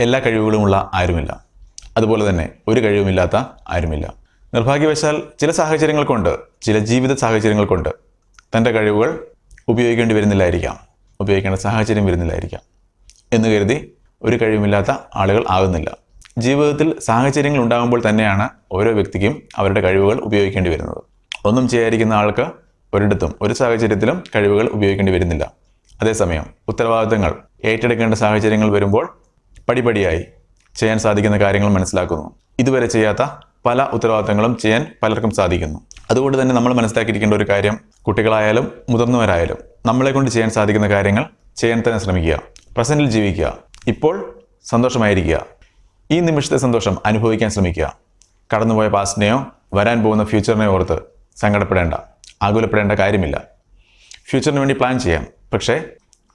എല്ലാ കഴിവുകളുമുള്ള ആരുമില്ല. അതുപോലെ തന്നെ ഒരു കഴിവുമില്ലാത്ത ആരുമില്ല. നിർഭാഗ്യവശാൽ ചില സാഹചര്യങ്ങൾ കൊണ്ട് ചില ജീവിത സാഹചര്യങ്ങൾ കൊണ്ട് തന്റെ കഴിവുകൾ ഉപയോഗിക്കേണ്ടി വരുന്നില്ലായിരിക്കാം. ഉപയോഗിക്കേണ്ട സാഹചര്യം വരുന്നില്ലായിരിക്കാം. എന്ന് കരുതി ഒരു കഴിവുമില്ലാത്ത ആളുകൾ ആകുന്നില്ല. ജീവിതത്തിൽ സാഹചര്യങ്ങൾ ഉണ്ടാകുമ്പോൾ തന്നെയാണ് ഓരോ വ്യക്തിക്കും അവരുടെ കഴിവുകൾ ഉപയോഗിക്കേണ്ടി വരുന്നത്. ഒന്നും ചെയ്യാതിരിക്കുന്ന ആൾക്ക് ഒരിടത്തും ഒരു സാഹചര്യത്തിലും കഴിവുകൾ ഉപയോഗിക്കേണ്ടി വരുന്നില്ല. അതേസമയം ഉത്തരവാദിത്തങ്ങൾ ഏറ്റെടുക്കേണ്ട സാഹചര്യങ്ങൾ വരുമ്പോൾ പടിപടിയായി ചെയ്യാൻ സാധിക്കുന്ന കാര്യങ്ങൾ മനസ്സിലാക്കുന്നു. ഇതുവരെ ചെയ്യാത്ത പല ഉത്തരവാദിത്തങ്ങളും ചെയ്യാൻ പലർക്കും സാധിക്കുന്നു. അതുകൊണ്ട് തന്നെ നമ്മൾ മനസ്സിലാക്കിയിരിക്കേണ്ട ഒരു കാര്യം കുട്ടികളായാലും മുതിർന്നവരായാലും നമ്മളെ കൊണ്ട് ചെയ്യാൻ സാധിക്കുന്ന കാര്യങ്ങൾ ചെയ്യാൻ തന്നെ ശ്രമിക്കുക പ്രസന്റിൽ ജീവിക്കുക ഇപ്പോൾ സന്തോഷമായിരിക്കുക ഈ നിമിഷത്തെ സന്തോഷം അനുഭവിക്കാൻ ശ്രമിക്കുക. കടന്നുപോയ പാസ്റ്റിനെയോ വരാൻ പോകുന്ന ഫ്യൂച്ചറിനെയോ ഓർത്ത് സങ്കടപ്പെടേണ്ട ആകുലപ്പെടേണ്ട കാര്യമില്ല. ഫ്യൂച്ചറിന് വേണ്ടി പ്ലാൻ ചെയ്യാം. പക്ഷേ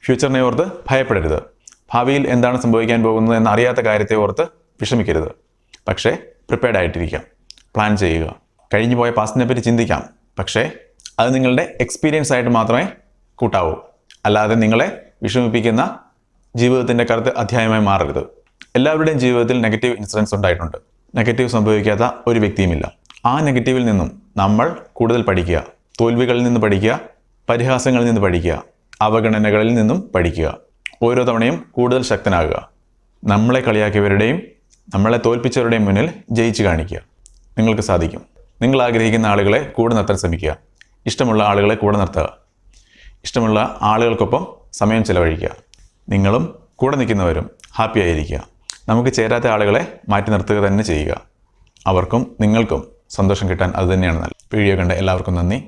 ഫ്യൂച്ചറിനെ ഓർത്ത് ഭയപ്പെടരുത്. ഭാവിയിൽ എന്താണ് സംഭവിക്കാൻ പോകുന്നത് എന്ന് അറിയാത്ത കാര്യത്തെ ഓർത്ത് വിഷമിക്കരുത്. പക്ഷേ പ്രിപ്പയർഡ് ആയിട്ടിരിക്കാം. പ്ലാൻ ചെയ്യുക. കഴിഞ്ഞു പോയ പാസ്റ്റിനെ പറ്റി ചിന്തിക്കാം. പക്ഷേ അത് നിങ്ങളുടെ എക്സ്പീരിയൻസ് ആയിട്ട് മാത്രമേ കൂട്ടാവൂ. അല്ലാതെ നിങ്ങളെ വിഷമിപ്പിക്കുന്ന ജീവിതത്തിന്റെ കറുത്ത അധ്യായമായി മാറരുത്. എല്ലാവരുടെയും ജീവിതത്തിൽ നെഗറ്റീവ് ഇൻസിഡൻസ് ഉണ്ടായിട്ടുണ്ട്. നെഗറ്റീവ് സംഭവിക്കാത്ത ഒരു വ്യക്തിയുമില്ല. ആ നെഗറ്റീവിൽ നിന്നും നമ്മൾ കൂടുതൽ പഠിക്കുക. തോൽവികളിൽ നിന്ന് പഠിക്കുക. പരിഹാസങ്ങളിൽ നിന്ന് പഠിക്കുക. അവഗണനകളിൽ നിന്നും പഠിക്കുക. ഓരോ തവണയും കൂടുതൽ ശക്തനാകുക. നമ്മളെ കളിയാക്കിയവരുടെയും നമ്മളെ തോൽപ്പിച്ചവരുടെയും മുന്നിൽ ജയിച്ചു കാണിക്കുക. നിങ്ങൾക്ക് സാധിക്കും. നിങ്ങൾ ആഗ്രഹിക്കുന്ന ആളുകളെ കൂടെ നിർത്താൻ ശ്രമിക്കുക. ഇഷ്ടമുള്ള ആളുകളെ കൂടെ നിർത്തുക. ഇഷ്ടമുള്ള ആളുകൾക്കൊപ്പം സമയം ചിലവഴിക്കുക. നിങ്ങളും കൂടെ നിൽക്കുന്നവരും ഹാപ്പി ആയിരിക്കുക. നമുക്ക് ചേരാത്ത ആളുകളെ മാറ്റി നിർത്തുക തന്നെ ചെയ്യുക. അവർക്കും നിങ്ങൾക്കും സന്തോഷം കിട്ടാൻ അതുതന്നെയാണ് നല്ലത്. വീഡിയോ കണ്ട എല്ലാവർക്കും നന്ദി.